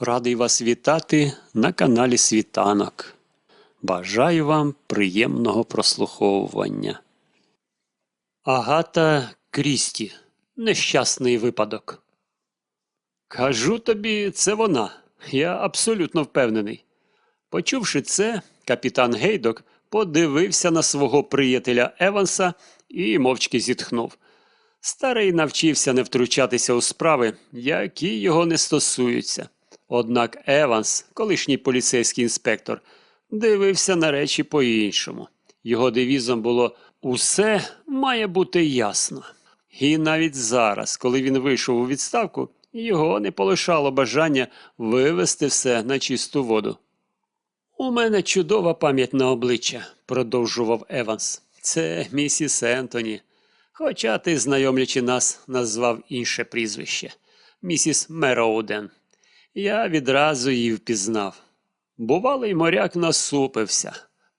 Радий вас вітати на каналі Світанок. Бажаю вам приємного прослуховування. Агата Крісті. Нещасний випадок. Кажу тобі, це вона. Я абсолютно впевнений. Почувши це, капітан Гейдок подивився на свого приятеля Еванса і мовчки зітхнув. Старий навчився не втручатися у справи, які його не стосуються. Однак Еванс, колишній поліцейський інспектор, дивився на речі по-іншому. Його девізом було усе має бути ясно. І навіть зараз, коли він вийшов у відставку, його не полишало бажання вивести все на чисту воду. У мене чудова пам'ять на обличчя, продовжував Еванс. Це місіс Ентоні. Хоча ти, знайомлячи нас, назвав інше прізвище місіс Мероуден. Я відразу її впізнав. Бувалий моряк насупився.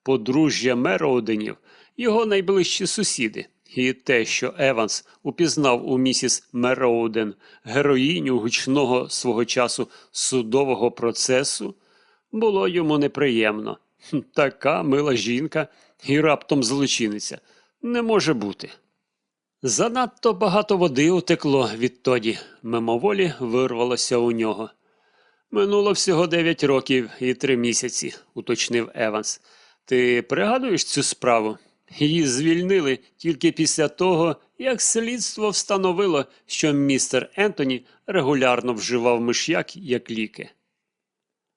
Подружжя Мероуденів, його найближчі сусіди. І те, що Еванс упізнав у місіс Мероуден героїню гучного свого часу судового процесу, було йому неприємно. Така мила жінка і раптом злочинниця. Не може бути. Занадто багато води утекло відтоді, мимоволі вирвалося у нього. Минуло всього дев'ять років і три місяці, уточнив Еванс. Ти пригадуєш цю справу? Її звільнили тільки після того, як слідство встановило, що містер Ентоні регулярно вживав миш'як як ліки.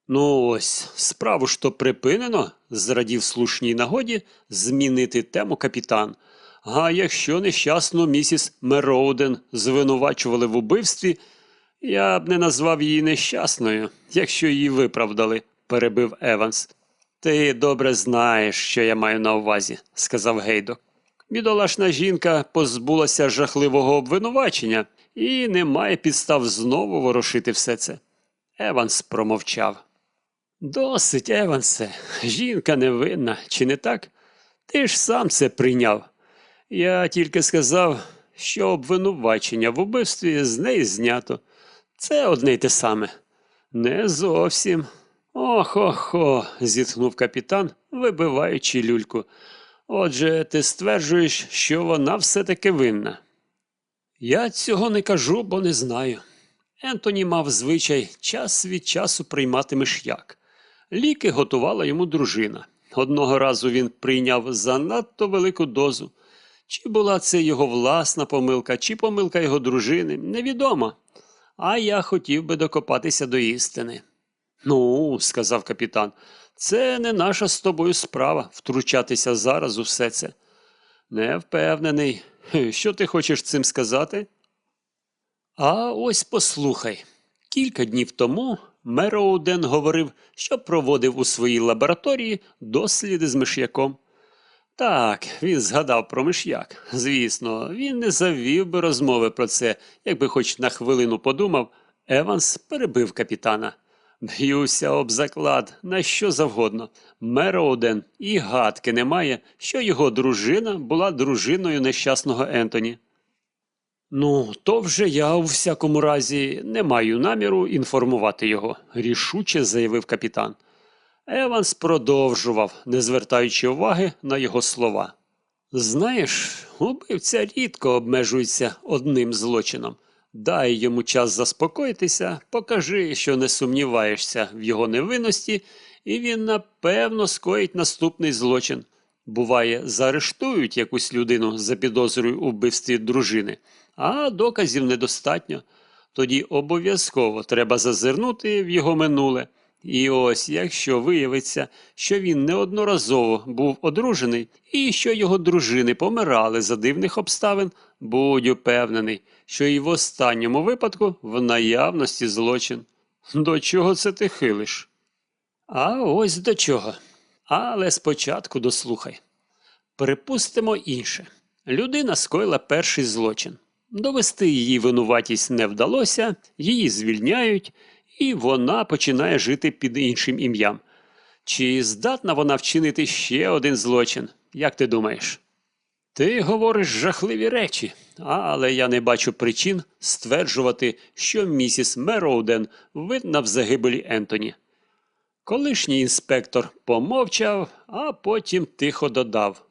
Ну ось, справу ж то припинено, зрадів слушній нагоді змінити тему капітан. А якщо нещасну місіс Мероуден звинувачували в убивстві, я б не назвав її нещасною, якщо її виправдали, перебив Еванс. Ти добре знаєш, що я маю на увазі, сказав Гейдок. Бідолашна жінка позбулася жахливого обвинувачення і не має підстав знову ворушити все це. Еванс промовчав. Досить, Евансе, жінка невинна, чи не так? Ти ж сам це прийняв. Я тільки сказав, що обвинувачення в убивстві з неї знято. Це одне й те саме. Не зовсім. Ох-охо, зітхнув капітан, вибиваючи люльку. Отже, ти стверджуєш, що вона все-таки винна. Я цього не кажу, бо не знаю. Ентоні мав звичай час від часу приймати миш'як. Ліки готувала йому дружина. Одного разу він прийняв занадто велику дозу. Чи була це його власна помилка, чи помилка його дружини, невідомо. А я хотів би докопатися до істини. Ну, сказав капітан, це не наша з тобою справа втручатися зараз у все це. Не впевнений. Що ти хочеш цим сказати? А ось послухай. Кілька днів тому Мероуден говорив, що проводив у своїй лабораторії досліди з миш'яком. Так, він згадав про миш'як. Звісно, він не завів би розмови про це, якби хоч на хвилину подумав, Еванс перебив капітана. Б'юся об заклад на що завгодно. Мероуден і гадки немає, що його дружина була дружиною нещасного Ентоні. Ну, то вже я у всякому разі не маю наміру інформувати його, рішуче заявив капітан. Еванс продовжував, не звертаючи уваги на його слова. Знаєш, убивця рідко обмежується одним злочином. Дай йому час заспокоїтися, покажи, що не сумніваєшся в його невинності, і він напевно скоїть наступний злочин. Буває, заарештують якусь людину за підозрою у вбивстві дружини, а доказів недостатньо. Тоді обов'язково треба зазирнути в його минуле. І ось якщо виявиться, що він неодноразово був одружений і що його дружини помирали за дивних обставин, будь упевнений, що і в останньому випадку в наявності злочин. До чого це ти хилиш? А ось до чого. Але спочатку дослухай. Припустимо інше. Людина скоїла перший злочин. Довести її винуватість не вдалося, її звільняють, і вона починає жити під іншим ім'ям. Чи здатна вона вчинити ще один злочин? Як ти думаєш? Ти говориш жахливі речі, але я не бачу причин стверджувати, що місіс Мероуден винна в загибелі Ентоні. Колишній інспектор помовчав, а потім тихо додав.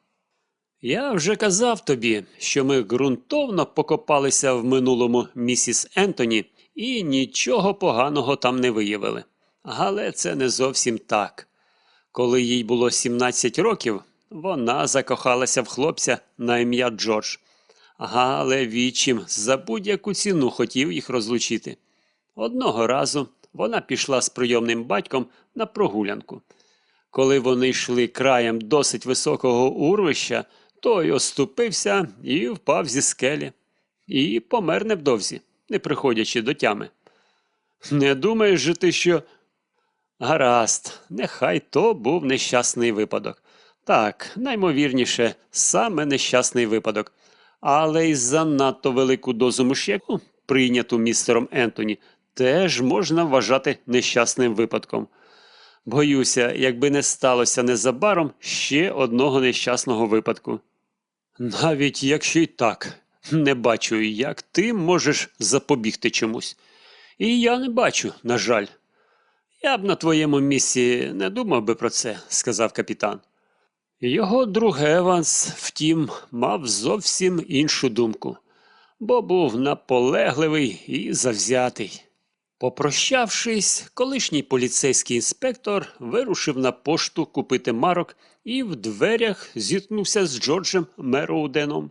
Я вже казав тобі, що ми ґрунтовно покопалися в минулому місіс Ентоні і нічого поганого там не виявили. Але це не зовсім так. Коли їй було 17 років, вона закохалася в хлопця на ім'я Джордж. Але відчим за будь-яку ціну хотів їх розлучити. Одного разу вона пішла з прийомним батьком на прогулянку. Коли вони йшли краєм досить високого урвища, той оступився і впав зі скелі. І помер невдовзі, не приходячи до тями. Не думаєш же ти, що. Гаразд, нехай то був нещасний випадок. Так, наймовірніше, саме нещасний випадок. Але й занадто велику дозу муш'яку, прийняту містером Ентоні, теж можна вважати нещасним випадком. Боюся, якби не сталося незабаром ще одного нещасного випадку. Навіть якщо й так, не бачу, як ти можеш запобігти чомусь. І я не бачу, на жаль. Я б на твоєму місці не думав би про це, сказав капітан. Його друг Еванс, втім, мав зовсім іншу думку, бо був наполегливий і завзятий. Попрощавшись, колишній поліцейський інспектор вирушив на пошту купити марок і в дверях зіткнувся з Джорджем Мероуденом.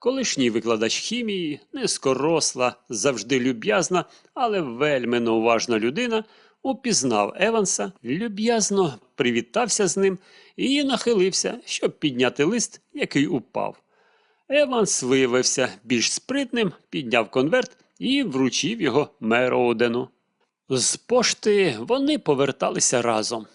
Колишній викладач хімії, низкоросла, завжди люб'язна, але вельми неуважна людина, упізнав Еванса, люб'язно привітався з ним і нахилився, щоб підняти лист, який упав. Еванс виявився більш спритним, підняв конверт і вручив його Мероудену. З пошти вони поверталися разом.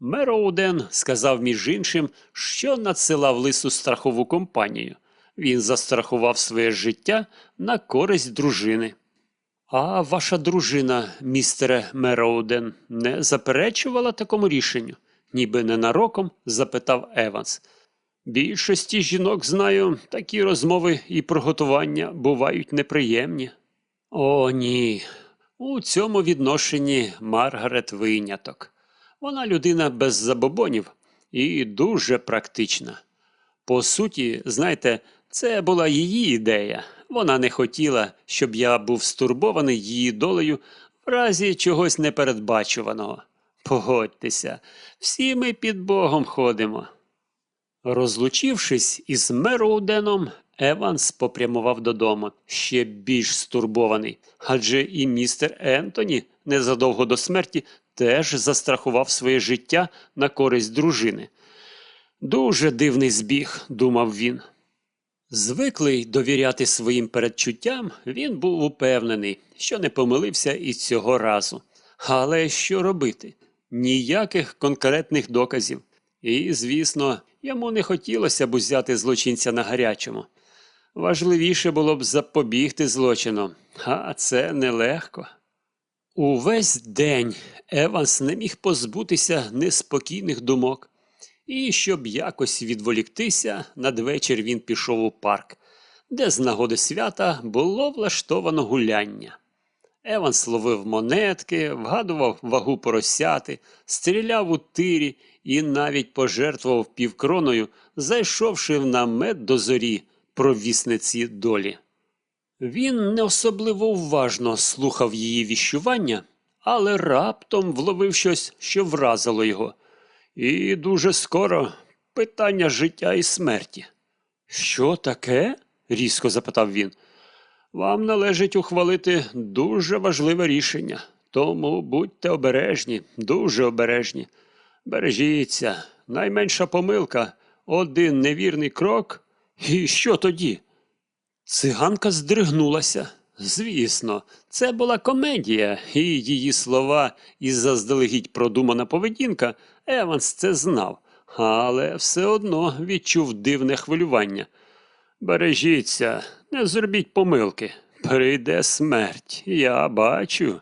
Мероуден сказав між іншим, що надсилав лису страхову компанію. Він застрахував своє життя на користь дружини. А ваша дружина, містере Мероуден, не заперечувала такому рішенню? ніби ненароком запитав Еванс. Більшості жінок знаю, такі розмови і приготування бувають неприємні. О, ні. У цьому відношенні Маргарет виняток. Вона людина без забобонів і дуже практична. По суті, знаєте, це була її ідея. Вона не хотіла, щоб я був стурбований її долею в разі чогось непередбачуваного. Погодьтеся, всі ми під Богом ходимо. Розлучившись із Мероуденом, Еванс попрямував додому, ще більш стурбований, адже і містер Ентоні незадовго до смерті теж застрахував своє життя на користь дружини. Дуже дивний збіг, думав він. Звиклий довіряти своїм передчуттям, він був упевнений, що не помилився і цього разу. Але що робити? Ніяких конкретних доказів. І, звісно, йому не хотілося б узяти злочинця на гарячому. Важливіше було б запобігти злочину, а це нелегко. Увесь день Еванс не міг позбутися неспокійних думок, і щоб якось відволіктися, надвечір він пішов у парк, де з нагоди свята було влаштовано гуляння. Еванс ловив монетки, вгадував вагу поросяти, стріляв у тирі і навіть пожертвував півкроною, зайшовши в намет до зорі провісниці долі. Він не особливо уважно слухав її віщування, але раптом вловив щось, що вразило його. І дуже скоро питання життя і смерті. Що таке? різко запитав він. Вам належить ухвалити дуже важливе рішення, тому будьте обережні, дуже обережні. Бережіться, найменша помилка, один невірний крок. І що тоді? Циганка здригнулася. Звісно, це була комедія, і її слова і заздалегідь продумана поведінка, Еванс це знав, але все одно відчув дивне хвилювання. Бережіться, не зробіть помилки. Прийде смерть, я бачу.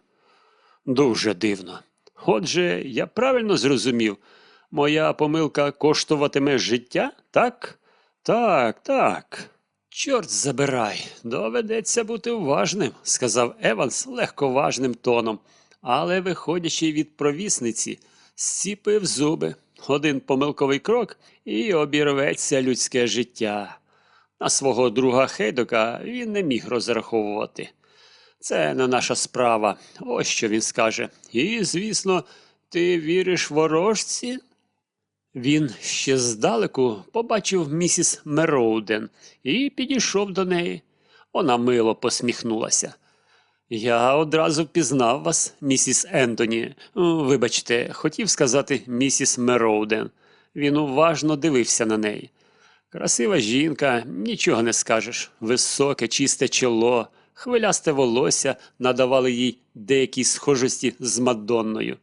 Дуже дивно. Отже, я правильно зрозумів, моя помилка коштуватиме життя, так? Так, так. Чорт забирай, доведеться бути уважним, сказав Еванс легковажним тоном, але, виходячи від провісниці, зціпив зуби. Один помилковий крок і обірветься людське життя. На свого друга Хейдока він не міг розраховувати. Це не наша справа, ось що він скаже. І, звісно, ти віриш ворожці? Він ще здалеку побачив місіс Мероуден і підійшов до неї. Вона мило посміхнулася. Я одразу впізнав вас, місіс Ентоні. Вибачте, хотів сказати місіс Мероуден. Він уважно дивився на неї. Красива жінка, нічого не скажеш. Високе, чисте чоло, хвилясте волосся надавали їй деякій схожості з Мадонною.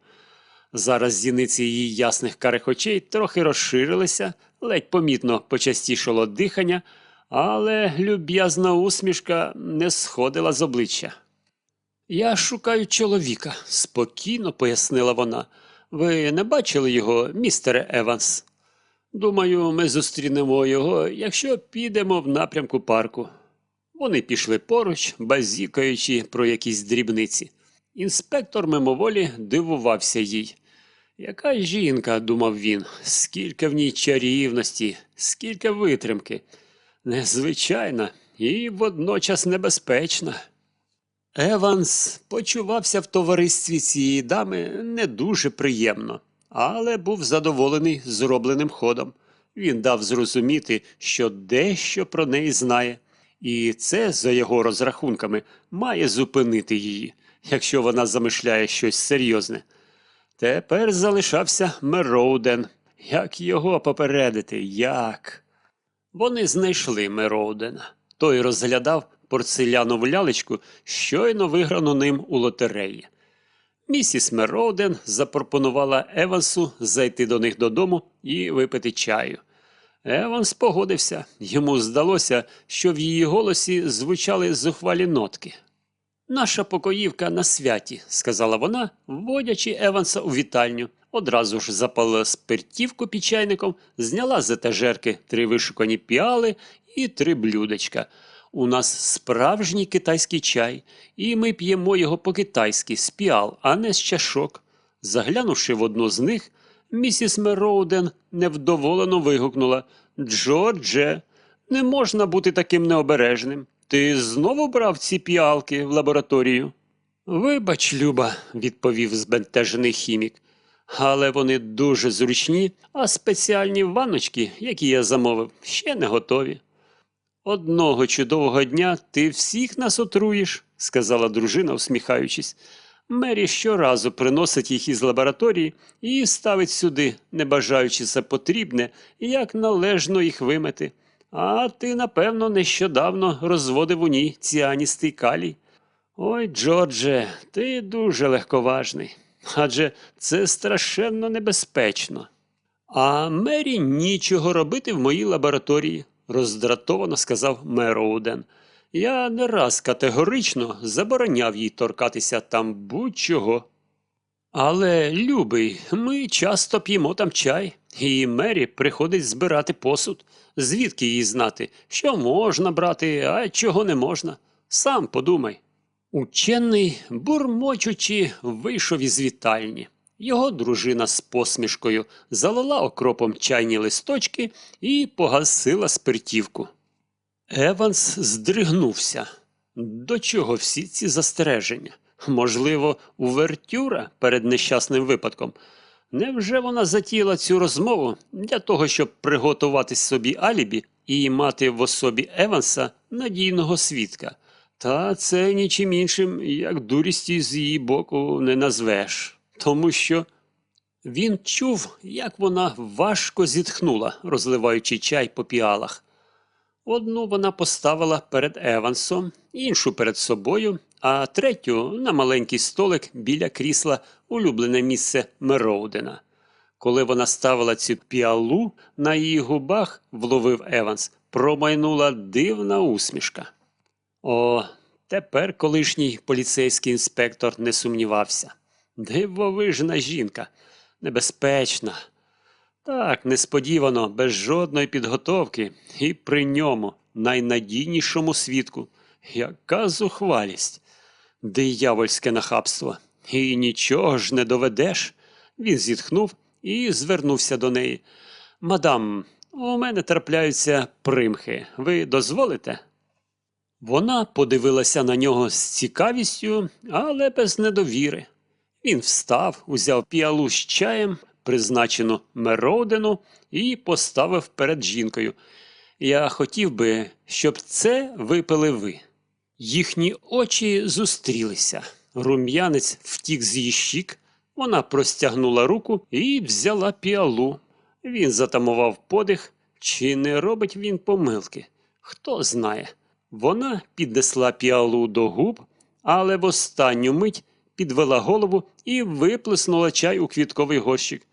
Зараз зіниці її ясних карих очей трохи розширилися, ледь помітно почастішало дихання, але люб'язна усмішка не сходила з обличчя. Я шукаю чоловіка, спокійно пояснила вона. Ви не бачили його, містере Еванс? Думаю, ми зустрінемо його, якщо підемо в напрямку парку. Вони пішли поруч, базікаючи про якісь дрібниці. Інспектор мимоволі дивувався їй. Яка жінка, думав він, скільки в ній чарівності, скільки витримки. Незвичайна і водночас небезпечна. Еванс почувався в товаристві цієї дами не дуже приємно, але був задоволений зробленим ходом. Він дав зрозуміти, що дещо про неї знає, і це, за його розрахунками, має зупинити її, якщо вона замишляє щось серйозне. Тепер залишався Мероуден. Як його попередити? Як? Вони знайшли Мероудена. Той розглядав порцелянову лялечку, щойно виграну ним у лотереї. Місіс Мероуден запропонувала Евансу зайти до них додому і випити чаю. Еванс погодився. Йому здалося, що в її голосі звучали зухвалі нотки. Наша покоївка на святі, сказала вона, вводячи Еванса у вітальню. Одразу ж запалила спиртівку під чайником, зняла з етажерки три вишукані піали і три блюдечка. У нас справжній китайський чай, і ми п'ємо його по-китайськи з піал, а не з чашок. Заглянувши в одну з них, місіс Мероуден невдоволено вигукнула Джордже, не можна бути таким необережним. Ти знову брав ці піалки в лабораторію? Вибач, Люба, відповів збентежений хімік. Але вони дуже зручні, а спеціальні ванночки, які я замовив, ще не готові. Одного чудового дня ти всіх нас отруїш, сказала дружина, усміхаючись. Мері щоразу приносить їх із лабораторії і ставить сюди, не бажаючи за потрібне, як належно їх вимити. А ти, напевно, нещодавно розводив у ній ціаністий калій. Ой, Джордже, ти дуже легковажний. Адже це страшенно небезпечно. А Мері нічого робити в моїй лабораторії, роздратовано сказав Мероуден. Я не раз категорично забороняв їй торкатися там будь-чого. Але, любий, ми часто п'ємо там чай, і Мері приходить збирати посуд. Звідки їй знати, що можна брати, а чого не можна? Сам подумай. Учений, бурмочучи, вийшов із вітальні. Його дружина з посмішкою залила окропом чайні листочки і погасила спиртівку. Еванс здригнувся. До чого всі ці застереження? Можливо, увертюра перед нещасним випадком. Невже вона затіяла цю розмову для того, щоб приготувати собі алібі і мати в особі Еванса надійного свідка? Та це нічим іншим, як дурісті з її боку не назвеш, тому що він чув, як вона важко зітхнула, розливаючи чай по піалах. Одну вона поставила перед Евансом, іншу перед собою, а третю на маленький столик біля крісла улюблене місце Мероудена. Коли вона ставила цю піалу, на її губах, вловив Еванс, промайнула дивна усмішка. О, тепер колишній поліцейський інспектор не сумнівався. Дивовижна жінка, небезпечна. Так, несподівано, без жодної підготовки, і при ньому, найнадійнішому свідку. Яка зухвалість, диявольське нахабство. І нічого ж не доведеш. Він зітхнув і звернувся до неї. Мадам, у мене трапляються примхи. Ви дозволите? Вона подивилася на нього з цікавістю, але без недовіри. Він встав, узяв піалу з чаєм, призначену Меродену, і поставив перед жінкою. Я хотів би, щоб це випили ви. Їхні очі зустрілися. Рум'янець втік з її щік, вона простягнула руку і взяла піалу. Він затамував подих, чи не робить він помилки. Хто знає. Вона піднесла піалу до губ, але в останню мить підвела голову і виплеснула чай у квітковий горщик.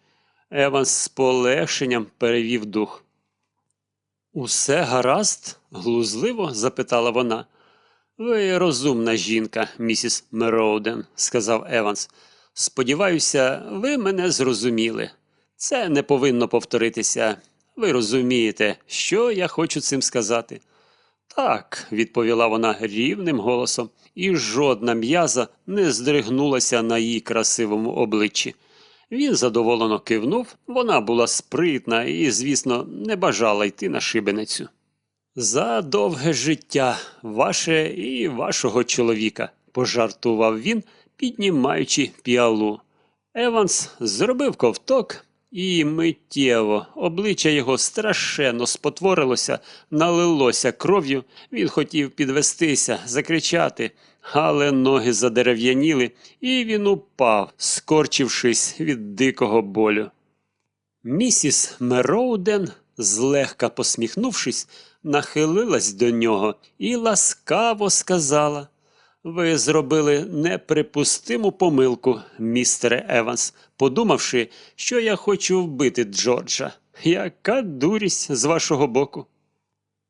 Еванс з полегшенням перевів дух. Усе гаразд? глузливо запитала вона. Ви розумна жінка, місіс Мероуден, сказав Еванс. Сподіваюся, ви мене зрозуміли. Це не повинно повторитися. Ви розумієте, що я хочу цим сказати. Так, відповіла вона рівним голосом, і жодна м'яза не здригнулася на її красивому обличчі. Він задоволено кивнув, вона була спритна і, звісно, не бажала йти на шибеницю. За довге життя ваше і вашого чоловіка, пожартував він, піднімаючи піалу. Еванс зробив ковток, і миттєво обличчя його страшенно спотворилося, налилося кров'ю. Він хотів підвестися, закричати, але ноги задерев'яніли, і він упав, скорчившись від дикого болю. Місіс Мероуден, злегка посміхнувшись, нахилилась до нього і ласкаво сказала. Ви зробили неприпустиму помилку, містере Еванс, подумавши, що я хочу вбити Джорджа. Яка дурість з вашого боку.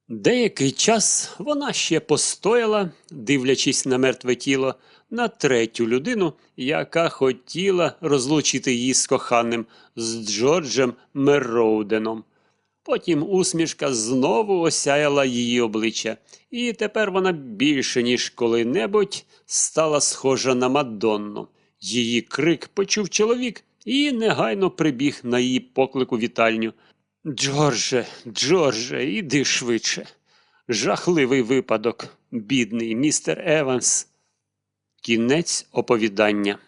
Деякий час вона ще постояла, дивлячись на мертве тіло, на третю людину, яка хотіла розлучити її з коханим, з Джорджем Мероуденом. Потім усмішка знову осяяла її обличчя, і тепер вона більше, ніж коли-небудь, стала схожа на Мадонну. Її крик почув чоловік і негайно прибіг на її поклику вітальню. Джордже, Джордже, іди швидше. Жахливий випадок, бідний містер Еванс. Кінець оповідання.